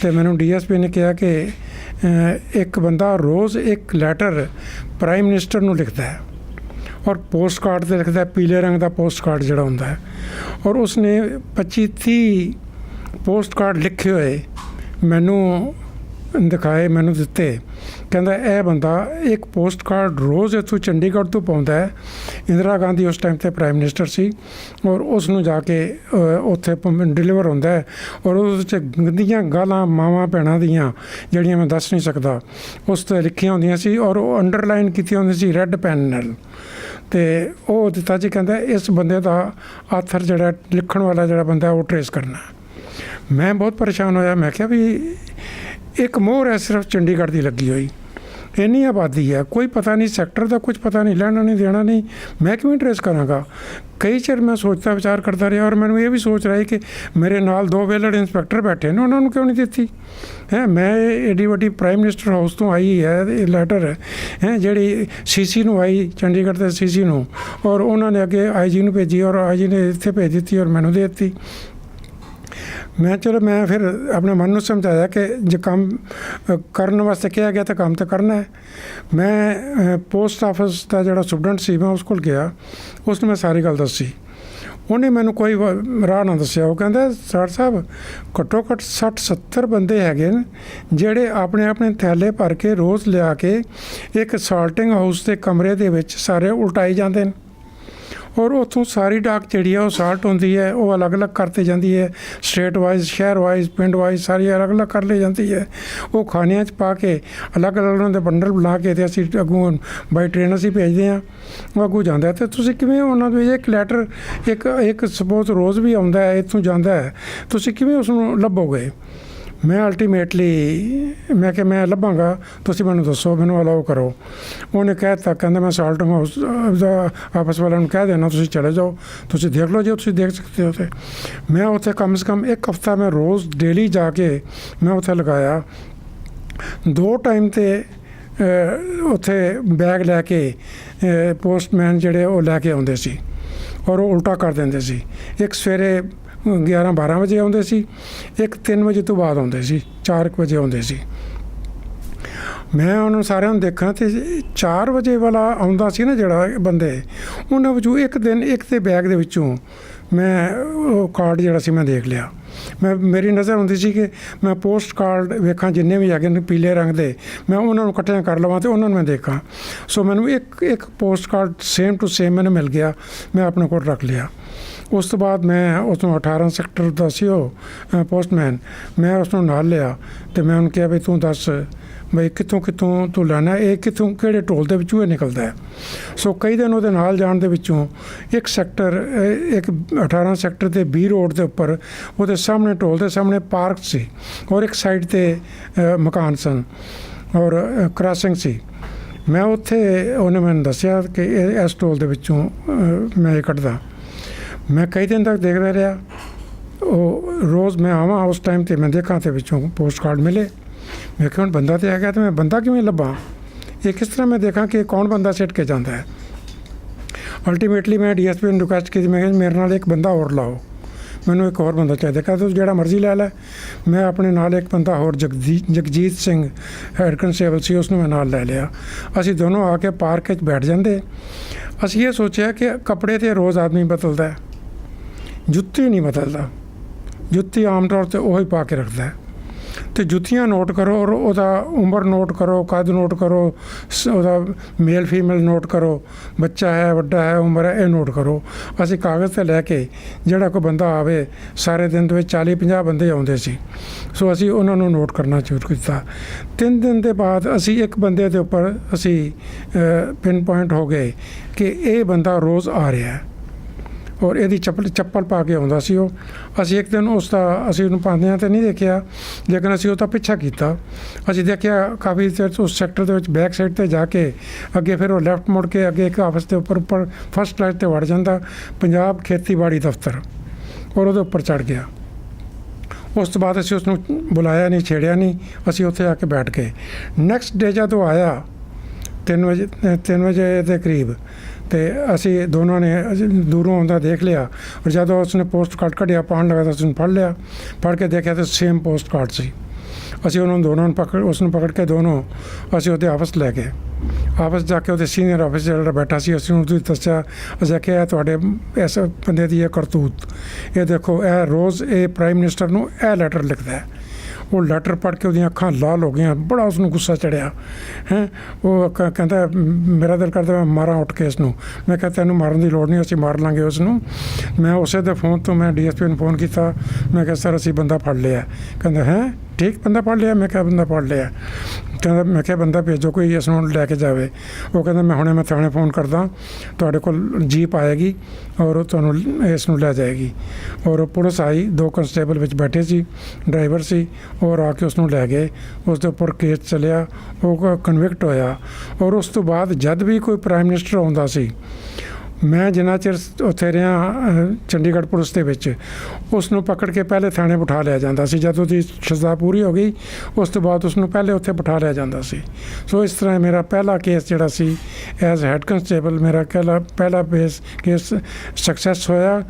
ਤੇ ਮੈਨੂੰ ਡੀਐਸਪੀ ਨੇ ਕਿਹਾ ਕਿ ਇੱਕ ਬੰਦਾ ਰੋਜ਼ ਇੱਕ ਲੈਟਰ ਪ੍ਰਾਈਮ ਮਿਨਿਸਟਰ ਨੂੰ ਲਿਖਦਾ ਹੈ ਔਰ ਪੋਸਟ ਕਾਰਡ ਤੇ ਲਿਖਦਾ ਪੀਲੇ ਰੰਗ ਦਾ ਪੋਸਟ ਕਾਰਡ ਜਿਹੜਾ ਹੁੰਦਾ ਹੈ ਔਰ ਉਸਨੇ 25 30 ਪੋਸਟ ਕਾਰਡ ਲਿਖੇ ਹੋਏ, ਮੈਨੂੰ ਦਿਖਾਏ, ਮੈਨੂੰ ਦਿੱਤੇ। ਕਹਿੰਦਾ ਇਹ ਬੰਦਾ ਇੱਕ ਪੋਸਟ ਕਾਰਡ ਰੋਜ਼ ਇੱਥੋਂ ਚੰਡੀਗੜ੍ਹ ਤੋਂ ਪਾਉਂਦਾ ਹੈ। ਇੰਦਰਾ ਗਾਂਧੀ ਉਸ ਟਾਈਮ ਤੇ ਪ੍ਰਾਈਮ ਮਿਨਿਸਟਰ ਸੀ ਔਰ ਉਸ ਨੂੰ ਜਾ ਕੇ ਉੱਥੇ ਡਿਲੀਵਰ ਹੁੰਦਾ ਹੈ ਔਰ ਉਸ 'ਚ ਗੰਦੀਆਂ ਗਾਲਾਂ ਮਾਵਾਂ ਭੈਣਾਂ ਦੀਆਂ, ਜਿਹੜੀਆਂ ਮੈਂ ਦੱਸ ਨਹੀਂ ਸਕਦਾ। ਉਸ ਤੇ ਲਿਖੀਆਂ ਹੁੰਦੀਆਂ ਸੀ ਔਰ ਉਹ ਅੰਡਰਲਾਈਨ ਕੀਤੀਆਂ ਹੁੰਦੀਆਂ ਸੀ ਰੈੱਡ ਪੈਨ ਨਾਲ। ਤੇ ਉਹ ਦਿੱਤਾ ਜੀ ਕਹਿੰਦਾ ਇਸ ਬੰਦੇ ਦਾ ਆਥਰ ਜਿਹੜਾ ਲਿਖਣ ਵਾਲਾ ਜਿਹੜਾ ਬੰਦਾ ਉਹ ਟਰੇਸ ਕਰਨਾ ਮੈਂ ਬਹੁਤ ਪਰੇਸ਼ਾਨ ਹੋਇਆ। ਮੈਂ ਕਿਹਾ ਵੀ ਇੱਕ ਮੋਹਰ ਹੈ, ਸਿਰਫ ਚੰਡੀਗੜ੍ਹ ਦੀ ਲੱਗੀ ਹੋਈ। ਇੰਨੀ ਆਬਾਦੀ ਹੈ, ਕੋਈ ਪਤਾ ਨਹੀਂ, ਸੈਕਟਰ ਦਾ ਕੁਝ ਪਤਾ ਨਹੀਂ, ਲੈਣਾ ਨਹੀਂ, ਦੇਣਾ ਨਹੀਂ। ਮੈਂ ਕਿਵੇਂ ਟਰੇਸ ਕਰਾਂਗਾ? ਕਈ ਚਿਰ ਮੈਂ ਸੋਚਦਾ, ਵਿਚਾਰ ਕਰਦਾ ਰਿਹਾ ਔਰ ਮੈਨੂੰ ਇਹ ਵੀ ਸੋਚ ਰਿਹਾ ਕਿ ਮੇਰੇ ਨਾਲ ਦੋ ਵੇਲੜ ਇੰਸਪੈਕਟਰ ਬੈਠੇ ਨੇ, ਉਹਨਾਂ ਨੂੰ ਕਿਉਂ ਨਹੀਂ ਦਿੱਤੀ? ਹੈ, ਮੈਂ ਇਹ ਏਡੀ ਵੱਡੀ ਪ੍ਰਾਈਮ ਮਿਨਿਸਟਰ ਹਾਊਸ ਤੋਂ ਆਈ ਹੈ, ਇਹ ਲੈਟਰ ਹੈ। ਜਿਹੜੀ ਸੀਸੀ ਨੂੰ ਆਈ, ਚੰਡੀਗੜ੍ਹ ਦੇ ਸੀਸੀ ਨੂੰ। ਔਰ ਉਹਨਾਂ ਨੇ ਅੱਗੇ ਆਈਜੀ ਨੂੰ ਭੇਜੀ ਔਰ ਆਈਜੀ ਨੇ ਇੱਥੇ ਭੇਜ ਦਿੱਤੀ ਔਰ ਮੈਨੂੰ ਦੇ ਦਿੱਤੀ। ਮੈਂ ਚਲੋ ਮੈਂ ਫਿਰ ਆਪਣੇ ਮਨ ਨੂੰ ਸਮਝਾਇਆ ਕਿ ਜੇ ਕੰਮ ਕਰਨ ਵਾਸਤੇ ਕਿਹਾ ਗਿਆ ਤਾਂ ਕੰਮ ਤਾਂ ਕਰਨਾ ਹੈ। ਮੈਂ ਪੋਸਟ ਆਫਿਸ ਦਾ ਜਿਹੜਾ ਸਟੂਡੈਂਟ ਸੀ, ਮੈਂ ਉਸ ਕੋਲ ਗਿਆ। ਉਸ ਨੂੰ ਮੈਂ ਸਾਰੀ ਗੱਲ ਦੱਸੀ। ਉਹਨੇ ਮੈਨੂੰ ਕੋਈ ਰਾਹ ਨਾ ਦੱਸਿਆ। ਉਹ ਕਹਿੰਦਾ ਸਰ ਸਾਹਿਬ, ਘੱਟੋ ਘੱਟ 60 70 ਬੰਦੇ ਹੈਗੇ ਨੇ, ਜਿਹੜੇ ਆਪਣੇ ਆਪਣੇ ਥੈਲੇ ਭਰ ਕੇ ਰੋਜ਼ ਲਿਆ ਕੇ ਇੱਕ ਸਾਲਟਿੰਗ ਹਾਊਸ ਦੇ ਕਮਰੇ ਦੇ ਵਿੱਚ ਸਾਰੇ ਉਲਟਾਈ ਜਾਂਦੇ ਨੇ। ਔਰ ਉੱਥੋਂ ਸਾਰੀ ਡਾਕ ਜਿਹੜੀ ਹੈ ਉਹ ਸਾਲਟ ਹੁੰਦੀ ਹੈ, ਉਹ ਅਲੱਗ-ਅਲੱਗ ਕਰਤੇ ਜਾਂਦੀ ਹੈ। ਸਟੇਟ ਵਾਈਜ਼ ਸ਼ਹਿਰ ਵਾਈਜ਼ ਪਿੰਡ ਵਾਈਜ਼ ਸਾਰੀ ਅਲੱਗ-ਅਲੱਗ ਕਰ ਲਈ ਜਾਂਦੀ ਹੈ। ਉਹ ਖਾਣਿਆਂ 'ਚ ਪਾ ਕੇ ਅਲੱਗ-ਅਲੱਗ ਉਹਨਾਂ ਦੇ ਬੰਡਲ ਬਣਾ ਕੇ ਤੇ ਅਸੀਂ ਅੱਗੋਂ ਬਾਈ ਟ੍ਰੇਨ ਅਸੀਂ ਭੇਜਦੇ ਹਾਂ। ਉਹ ਅੱਗੋਂ ਜਾਂਦਾ ਹੈ। ਤੇ ਤੁਸੀਂ ਕਿਵੇਂ ਉਹਨਾਂ ਦੇ ਇੱਕ ਲੈਟਰ, ਇੱਕ ਇੱਕ ਸਪੋਜ਼ ਰੋਜ਼ ਵੀ ਆਉਂਦਾ ਹੈ, ਇੱਥੋਂ ਜਾਂਦਾ ਹੈ। ਤੁਸੀਂ ਕਿਵੇਂ ਉਸ ਨੂੰ ਲੱਭੋਗੇ? ਮੈਂ ਅਲਟੀਮੇਟਲੀ ਮੈਂ ਕਿ ਮੈਂ ਲੱਭਾਂਗਾ, ਤੁਸੀਂ ਮੈਨੂੰ ਦੱਸੋ, ਮੈਨੂੰ ਅਲਾਓ ਕਰੋ। ਉਹਨੇ ਕਹਿ ਤਾ ਕਹਿੰਦਾ, ਮੈਂ ਸਾਲਟਿੰਗ ਹਾਊਸ ਦਾ ਆਪਸ ਵਾਲਿਆਂ ਨੂੰ ਕਹਿ ਦੇਣਾ, ਤੁਸੀਂ ਚਲੇ ਜਾਓ, ਤੁਸੀਂ ਦੇਖ ਲਓ ਜੇ ਤੁਸੀਂ ਦੇਖ ਸਕਦੇ ਹੋ ਤੇ। ਮੈਂ ਉੱਥੇ ਕਮ ਸੇ ਕਮ ਇੱਕ ਹਫਤਾ ਮੈਂ ਰੋਜ਼ ਡੇਲੀ ਜਾ ਕੇ ਮੈਂ ਉੱਥੇ ਲਗਾਇਆ। ਦੋ ਟਾਈਮ ਤੇ ਉੱਥੇ ਬੈਗ ਲੈ ਕੇ ਪੋਸਟਮੈਨ ਜਿਹੜੇ ਉਹ ਲੈ ਕੇ ਆਉਂਦੇ ਸੀ ਔਰ ਉਹ ਉਲਟਾ ਕਰ ਦਿੰਦੇ ਸੀ। ਇੱਕ ਸਵੇਰੇ 11 12 ਵਜੇ ਆਉਂਦੇ ਸੀ, ਇੱਕ 3 ਵਜੇ ਤੋਂ ਬਾਅਦ ਆਉਂਦੇ ਸੀ 4 ਵਜੇ ਆਉਂਦੇ ਸੀ। ਮੈਂ ਉਹਨੂੰ ਸਾਰਿਆਂ ਨੂੰ ਦੇਖਾਂ ਤੇ 4 ਵਜੇ ਵਾਲਾ ਆਉਂਦਾ ਸੀ ਨਾ ਜਿਹੜਾ ਬੰਦੇ, ਉਹਨਾਂ ਵਿੱਚੋਂ ਇੱਕ ਦਿਨ ਇੱਕ ਦੇ ਬੈਗ ਦੇ ਵਿੱਚੋਂ ਮੈਂ ਉਹ ਕਾਰਡ ਜਿਹੜਾ ਸੀ ਮੈਂ ਦੇਖ ਲਿਆ। ਮੈਂ, ਮੇਰੀ ਨਜ਼ਰ ਹੁੰਦੀ ਸੀ ਕਿ ਮੈਂ ਪੋਸਟ ਕਾਰਡ ਵੇਖਾਂ ਜਿੰਨੇ ਵੀ ਹੈਗੇ ਨੇ ਪੀਲੇ ਰੰਗ ਦੇ, ਮੈਂ ਉਹਨਾਂ ਨੂੰ ਇਕੱਠਿਆਂ ਕਰ ਲਵਾਂ ਤੇ ਉਹਨਾਂ ਨੂੰ ਮੈਂ ਦੇਖਾਂ। ਸੋ ਮੈਨੂੰ ਇੱਕ ਇੱਕ post card same to same ਮੈਨੂੰ ਮਿਲ ਗਿਆ, ਮੈਂ ਆਪਣੇ ਕੋਲ ਰੱਖ ਲਿਆ। ਉਸ ਤੋਂ ਬਾਅਦ ਮੈਂ ਉਸ ਨੂੰ 18 ਸੈਕਟਰ ਦਾ ਸੀ ਉਹ ਪੋਸਟਮੈਨ। ਮੈਂ ਉਸ ਨੂੰ ਨਾਲ ਲਿਆ ਤੇ ਮੈਂ ਉਹਨੂੰ ਕਿਹਾ ਵੀ ਤੂੰ ਦੱਸ ਬਈ ਕਿੱਥੋਂ ਕਿੱਥੋਂ ਤੂੰ ਲੈਣਾ, ਇਹ ਕਿੱਥੋਂ ਕਿਹੜੇ ਟੋਲ ਦੇ ਵਿੱਚੋਂ ਇਹ ਨਿਕਲਦਾ ਹੈ। ਸੋ ਕਈ ਦਿਨ ਉਹਦੇ ਨਾਲ ਜਾਣ ਦੇ ਵਿੱਚੋਂ ਇੱਕ ਸੈਕਟਰ ਇੱਕ 18 ਸੈਕਟਰ ਤੇ ਬੀ ਰੋਡ ਦੇ ਉੱਪਰ ਉਹਦੇ ਸਾਹਮਣੇ ਟੋਲ ਦੇ ਸਾਹਮਣੇ ਪਾਰਕ ਸੀ ਔਰ ਇੱਕ ਸਾਈਡ ਤੇ ਮਕਾਨ ਸਨ ਔਰ ਕ੍ਰਾਸਿੰਗ ਸੀ। ਮੈਂ ਉੱਥੇ ਉਹਨੇ ਮੈਨੂੰ ਦੱਸਿਆ ਕਿ ਇਹ, ਇਸ ਟੋਲ ਦੇ ਵਿੱਚੋਂ ਮੈਂ ਇਹ ਕੱਢਦਾ। ਮੈਂ ਕਈ ਦਿਨ ਤੱਕ ਦੇਖਦਾ ਰਿਹਾ। ਉਹ ਰੋਜ਼ ਮੈਂ ਆਵਾਂ ਉਸ ਟਾਈਮ ਤੇ ਮੈਂ ਦੇਖਾਂ ਤੇ ਵਿੱਚੋਂ ਪੋਸਟ ਕਾਰਡ ਮਿਲੇ। ਮੈਂ ਕਿਹਾ ਹੁਣ ਬੰਦਾ ਤੇ ਹੈਗਾ ਤੇ ਮੈਂ ਬੰਦਾ ਕਿਵੇਂ ਲੱਭਾਂ? ਇਹ ਕਿਸ ਤਰ੍ਹਾਂ ਮੈਂ ਦੇਖਾਂ ਕਿ ਕੌਣ ਬੰਦਾ ਸਿੱਟ ਕੇ ਜਾਂਦਾ ਹੈ? ਅਲਟੀਮੇਟਲੀ ਮੈਂ ਡੀਐਸਪੀ ਨੂੰ ਰਿਕੁਐਸਟ ਕੀਤੀ ਮੈਂ ਕਿਹਾ ਜੀ, ਮੇਰੇ ਨਾਲ ਇੱਕ ਬੰਦਾ ਹੋਰ ਲਾਓ। ਮੈਨੂੰ ਇੱਕ ਹੋਰ ਬੰਦਾ ਚਾਹੀਦਾ ਕਹਿੰਦਾ ਤੂੰ ਜਿਹੜਾ ਮਰਜ਼ੀ ਲੈ ਲੈ। ਮੈਂ ਆਪਣੇ ਨਾਲ ਇੱਕ ਬੰਦਾ ਹੋਰ ਜਗਦੀ ਜਗਜੀਤ ਸਿੰਘ ਹੈਡ ਕਨਸਟੇਬਲ ਸੀ ਉਸ ਨੂੰ ਮੈਂ ਨਾਲ ਲੈ ਲਿਆ। ਅਸੀਂ ਦੋਨੋਂ ਆ ਕੇ ਪਾਰਕ 'ਚ ਬੈਠ ਜਾਂਦੇ। ਅਸੀਂ ਇਹ ਸੋਚਿਆ ਕਿ ਕੱਪੜੇ ਤੇ ਰੋਜ਼ ਆਦਮੀ ਬਦਲਦਾ ਹੈ। ਜੁੱਤੀ ਨਹੀਂ ਬਦਲਦਾ। ਜੁੱਤੀ ਆਮ ਤੌਰ ਤੇ ਉਹੀ ਪਾ ਕੇ ਰੱਖਦਾ ਹੈ। ਤੇ ਜੁੱਤੀਆਂ ਨੋਟ ਕਰੋ ਔਰ ਉਹਦਾ ਉਮਰ ਨੋਟ ਕਰੋ, ਕੱਦ ਨੋਟ ਕਰੋ, ਸ- ਉਹਦਾ ਮੇਲ ਫੀਮੇਲ ਨੋਟ ਕਰੋ, ਬੱਚਾ ਹੈ, ਵੱਡਾ ਹੈ, ਉਮਰ ਹੈ, ਇਹ ਨੋਟ ਕਰੋ। ਅਸੀਂ ਕਾਗਜ਼ ਤੇ ਲੈ ਕੇ ਜਿਹੜਾ ਕੋਈ ਬੰਦਾ ਆਵੇ, ਸਾਰੇ ਦਿਨ ਦੇ ਵਿੱਚ 40 50 ਬੰਦੇ ਆਉਂਦੇ ਸੀ। ਸੋ ਅਸੀਂ ਉਹਨਾਂ ਨੂੰ ਨੋਟ ਕਰਨਾ ਸ਼ੁਰੂ ਕੀਤਾ। ਤਿੰਨ ਦਿਨ ਦੇ ਬਾਅਦ ਅਸੀਂ ਇੱਕ ਬੰਦੇ ਦੇ ਉੱਪਰ ਅਸੀਂ ਪਿਨ ਪੁਆਇੰਟ ਹੋ ਗਏ ਕਿ ਇਹ ਬੰਦਾ ਰੋਜ਼ ਆ ਰਿਹਾ ਹੈ। ਔਰ ਇਹਦੀ ਚੱਪਲ ਚੱਪਲ ਪਾ ਕੇ ਆਉਂਦਾ ਸੀ ਉਹ। ਅਸੀਂ ਇੱਕ ਦਿਨ ਉਸ ਦਾ, ਅਸੀਂ ਉਹਨੂੰ ਪਾਉਂਦਿਆਂ ਤੇ ਨਹੀਂ ਦੇਖਿਆ। ਲੇਕਿਨ ਅਸੀਂ ਉਹਦਾ ਪਿੱਛਾ ਕੀਤਾ। ਅਸੀਂ ਦੇਖਿਆ ਕਾਫੀ ਚਿਰ ਉਸ ਸੈਕਟਰ ਦੇ ਵਿੱਚ ਬੈਕ ਸਾਈਡ ਤੇ ਜਾ ਕੇ ਅੱਗੇ ਫਿਰ ਉਹ ਲੈਫਟ ਮੁੜ ਕੇ ਅੱਗੇ ਇੱਕ ਆਫਿਸ ਦੇ ਉੱਪਰ ਉੱਪਰ ਫਸਟ ਕਲਾਸ ਤੇ ਵੜ ਜਾਂਦਾ। ਪੰਜਾਬ ਖੇਤੀਬਾੜੀ ਦਫ਼ਤਰ। ਔਰ ਉਹਦੇ ਉੱਪਰ ਚੜ ਗਿਆ। ਉਸ ਤੋਂ ਬਾਅਦ ਅਸੀਂ ਉਸ ਨੂੰ ਬੁਲਾਇਆ ਨਹੀਂ, ਛੇੜਿਆ ਨਹੀਂ। ਅਸੀਂ ਉੱਥੇ ਆ ਕੇ ਬੈਠ ਗਏ। ਨੈਕਸਟ ਡੇ ਜਦੋਂ ਆਇਆ 3 ਵਜੇ 3 ਵਜੇ ਦੇ ਕਰੀਬ ਤੇ ਅਸੀਂ ਦੋਨੋਂ ਨੇ ਅਸੀਂ ਦੂਰੋਂ ਆਉਂਦਾ ਦੇਖ ਲਿਆ ਔਰ ਜਦੋਂ ਉਸਨੇ ਪੋਸਟ ਕਾਰਡ ਕੱਢਿਆ ਪਾਣ ਲਗਾ ਤਾਂ ਉਸਨੂੰ ਫੜ ਲਿਆ, ਫੜ ਕੇ ਦੇਖਿਆ ਤਾਂ ਸੇਮ ਪੋਸਟ ਕਾਰਡ ਸੀ। ਅਸੀਂ ਉਹਨਾਂ ਦੋਨਾਂ ਨੂੰ ਪਕੜ ਉਸ ਨੂੰ ਪਕੜ ਕੇ ਦੋਨੋਂ ਅਸੀਂ ਉਹਦੇ ਆਪਸ ਲੈ ਗਏ। ਆਪਸ ਜਾ ਕੇ ਉਹਦੇ ਸੀਨੀਅਰ ਆਫਿਸਰ ਜਿਹੜਾ ਬੈਠਾ ਸੀ, ਅਸੀਂ ਉਹਨੂੰ ਦੱਸਿਆ, ਅਸੀਂ ਕਿਹਾ ਇਹ ਤੁਹਾਡੇ ਇਸ ਬੰਦੇ ਦੀ ਇਹ ਕਰਤੂਤ। ਇਹ ਦੇਖੋ, ਇਹ ਰੋਜ਼ ਇਹ ਪ੍ਰਾਈਮ ਮਿਨਿਸਟਰ ਨੂੰ ਇਹ ਲੈਟਰ ਲਿਖਦਾ ਹੈ। ਉਹ ਲੈਟਰ ਪੜ੍ਹ ਕੇ ਉਹਦੀਆਂ ਅੱਖਾਂ ਲਾਲ ਹੋ ਗਈਆਂ, ਬੜਾ ਉਸ ਨੂੰ ਗੁੱਸਾ ਚੜਿਆ, ਹੈ। ਉਹ ਕ- ਕਹਿੰਦਾ, ਮੇਰਾ ਦਿਲ ਕਰਦਾ ਮੈਂ ਮਾਰਾਂ ਉੱਠ ਕੇ ਇਸ ਨੂੰ ਮੈਂ ਕਿਹਾ, ਤੈਨੂੰ ਮਾਰਨ ਦੀ ਲੋੜ ਨਹੀਂ, ਅਸੀਂ ਮਾਰ ਲਾਂਗੇ ਉਸ ਨੂੰ ਮੈਂ ਉਸੇ ਦੇ ਫੋਨ ਤੋਂ ਮੈਂ ਡੀਐਸਪੀ ਨੂੰ ਫੋਨ ਕੀਤਾ। ਮੈਂ ਕਿਹਾ, ਸਰ, ਅਸੀਂ ਬੰਦਾ ਫੜ ਲਿਆ। ਕਹਿੰਦਾ, ਹੈ? ਠੀਕ ਬੰਦਾ ਫੜ ਲਿਆ? ਮੈਂ ਕਿਹਾ ਬੰਦਾ ਫੜ ਲਿਆ। ਕਹਿੰਦਾ, ਮੈਂ ਕਿਹਾ ਬੰਦਾ ਭੇਜੋ ਕੋਈ ਇਸ ਨੂੰ ਲੈ ਕੇ ਜਾਵੇ। ਉਹ ਕਹਿੰਦਾ, ਮੈਂ ਹੁਣੇ ਮੈਂ ਥਾਣੇ ਫੋਨ ਕਰਦਾ। ਤੁਹਾਡੇ ਕੋਲ ਜੀਪ ਆਏਗੀ ਔਰ ਉਹ ਤੁਹਾਨੂੰ ਇਸ ਨੂੰ ਲੈ ਜਾਏਗੀ। ਔਰ ਪੁਲਿਸ ਆਈ, ਦੋ ਕਨਸਟੇਬਲ ਵਿੱਚ ਬੈਠੇ ਸੀ, ਡਰਾਈਵਰ ਸੀ, ਔਰ ਆ ਕੇ ਉਸ ਨੂੰ ਲੈ ਗਏ। ਉਸ ਦੇ ਉੱਪਰ ਕੇਸ ਚੱਲਿਆ, ਉਹ ਕਨਵਿਕਟ ਹੋਇਆ। ਔਰ ਉਸ ਤੋਂ ਬਾਅਦ ਜਦ ਵੀ ਕੋਈ ਪ੍ਰਾਈਮ ਮਿਨਿਸਟਰ ਆਉਂਦਾ ਸੀ ਮੈਂ ਜਿੰਨਾ ਚਿਰ ਉੱਥੇ ਰਿਹਾ ਚੰਡੀਗੜ੍ਹ ਪੁਲਿਸ ਦੇ ਵਿੱਚ ਉਸ ਨੂੰ ਪਕੜ ਕੇ ਪਹਿਲੇ ਥਾਣੇ ਬਿਠਾ ਲਿਆ ਜਾਂਦਾ ਸੀ। ਜਦ ਉਹਦੀ ਸਜ਼ਾ ਪੂਰੀ ਹੋ ਗਈ, ਉਸ ਤੋਂ ਬਾਅਦ ਉਸ ਨੂੰ ਪਹਿਲੇ ਉੱਥੇ ਬਿਠਾ ਲਿਆ ਜਾਂਦਾ ਸੀ। ਸੋ ਇਸ ਤਰ੍ਹਾਂ ਮੇਰਾ ਪਹਿਲਾ ਕੇਸ ਜਿਹੜਾ ਸੀ, ਐਜ਼ ਹੈਡ ਕਨਸਟੇਬਲ ਮੇਰਾ ਪਹਿਲਾ ਪਹਿਲਾ ਬੇਸ ਕੇਸ ਸਕਸੈਸ ਹੋਇਆ।